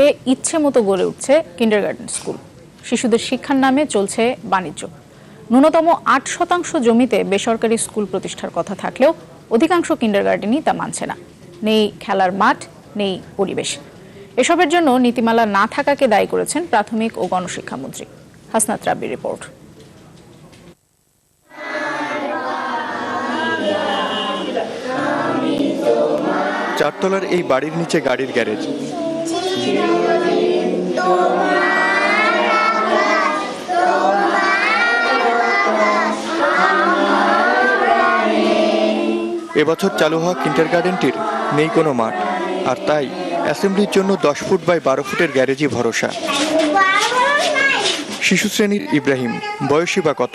জমিতে ইচ্ছে মতো গড়ে উঠছে কিন্ডারগার্টেন স্কুল শিশুদের শিক্ষার নামে চলছে বাণিজ্য। ন্যূনতম আট শতাংশ জমিতে বেসরকারি স্কুল প্রতিষ্ঠার কথা থাকলেও অধিকাংশ কিন্ডারগার্টেনই তা মানছে না। নেই খেলার মাঠ, নেই পরিবেশ। এসবের জন্য নীতিমালা না থাকাকে দায়ী করেছেন প্রাথমিক ও গণশিক্ষামন্ত্রী হাসনাত রাব্বি রিপোর্ট। চারতলার এই বাড়ির নিচে গাড়ির গ্যারেজ। এবছর চালু হওয়া কিন্টার গার্ডেনটির নেই কোনো মাঠ, আর তাই অ্যাসেম্বলির জন্য দশ ফুট বাই বারো ফুটের গ্যারেজই ভরসা। শিশু শ্রেণির ইব্রাহিম বয়সী বা কত?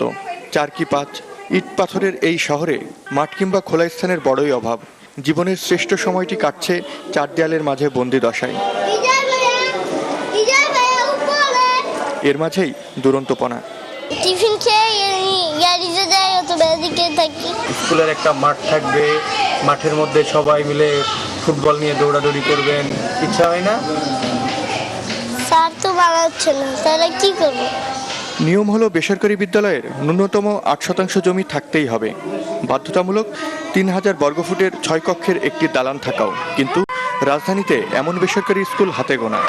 চার কি পাঁচ? ইট পাথরের এই শহরে মাঠ কিংবা খোলা স্থানের বড়ই অভাব। জীবনের শ্রেষ্ঠ সময়টি কাটছে চার দেয়ালের মাঝে বন্দি দশায়। এর মাঝেই দুরন্তপনা। টিফিন খেয়ে গ্যারেজে যাই অথবা এদিকে থাকি। স্কুলের একটা মাঠ থাকবে মাঠের মধ্যে সবাই মিলে ফুটবল নিয়ে দৌড়াদৌড়ি করবেন। ইচ্ছা হয় না? স্যার তো বানাচ্ছে না তাহলে কি করব? নিয়ম হলো বেসরকারি বিদ্যালয়ের ন্যূনতম আট শতাংশ জমি থাকতেই হবে। বাধ্যতামূলক তিন হাজার বর্গফুটের ছয় কক্ষের একটি দালান থাকাও। কিন্তু রাজধানীতে এমন বেসরকারি স্কুল হাতে গোনা।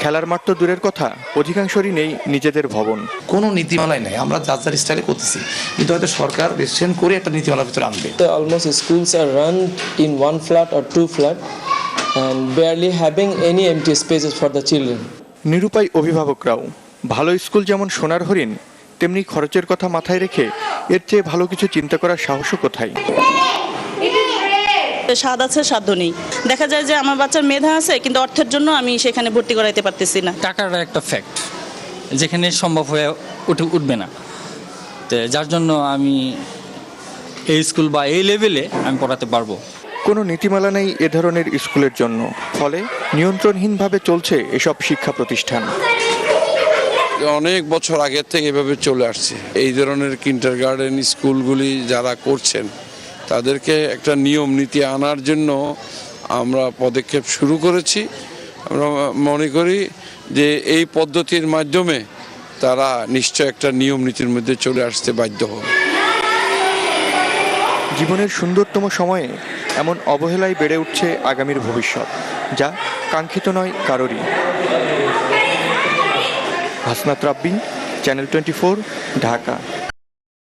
খেলার মাঠ তো দূরের কথা অধিকাংশরই নেই নিজেদের ভবন। কোনো নীতিমালাই নাই আমরা যার যার স্টাইলে করতেছি। কিন্তু হয়তো সরকার ডিসিশন করে একটা নীতিমালার ভিতরে আনবে। Almost schools are run in one flat or two flat and barely having any empty spaces for the children. নিরুপায় অভিভাবকরাও ভালো স্কুল যেমন সোনার হরিণ তেমনি খরচের কথা মাথায় রেখে এর চেয়ে ভালো কিছু চিন্তা করার সাহসও কোথায়? স্বাদ আছে সাধ্য নেই। দেখা যায় যে আমার বাচ্চার মেধা আছে কিন্তু অর্থের জন্য আমি সেখানে ভর্তি করাইতে পারতেছি না। টাকাটা একটা ফ্যাক্ট যেখানে সম্ভব হয়ে উঠে উঠবে না। তো যার জন্য আমি এই স্কুল বা এই লেভেলে আমি পড়াতে পারব। কোনো নীতিমালা নেই এ ধরনের স্কুলের জন্য। ফলে নিয়ন্ত্রণহীনভাবে চলছে এসব শিক্ষা প্রতিষ্ঠান। অনেক বছর আগের থেকে এভাবে চলে আসছে। এই ধরনের কিন্টার গার্ডেন স্কুলগুলি যারা করছেন তাদেরকে একটা নিয়ম, নীতি আনার জন্য আমরা পদক্ষেপ শুরু করেছি। আমরা মনে করি যে এই পদ্ধতির মাধ্যমে তারা নিশ্চয় একটা নিয়ম, নীতির মধ্যে চলে আসতে বাধ্য হবে। জীবনের সুন্দরতম সময়ে এমন অবহেলায় বেড়ে উঠছে আগামীর ভবিষ্যৎ, যা কাঙ্ক্ষিত নয় কারোরই। Hasnat Rabbi, channel twenty Dhaka.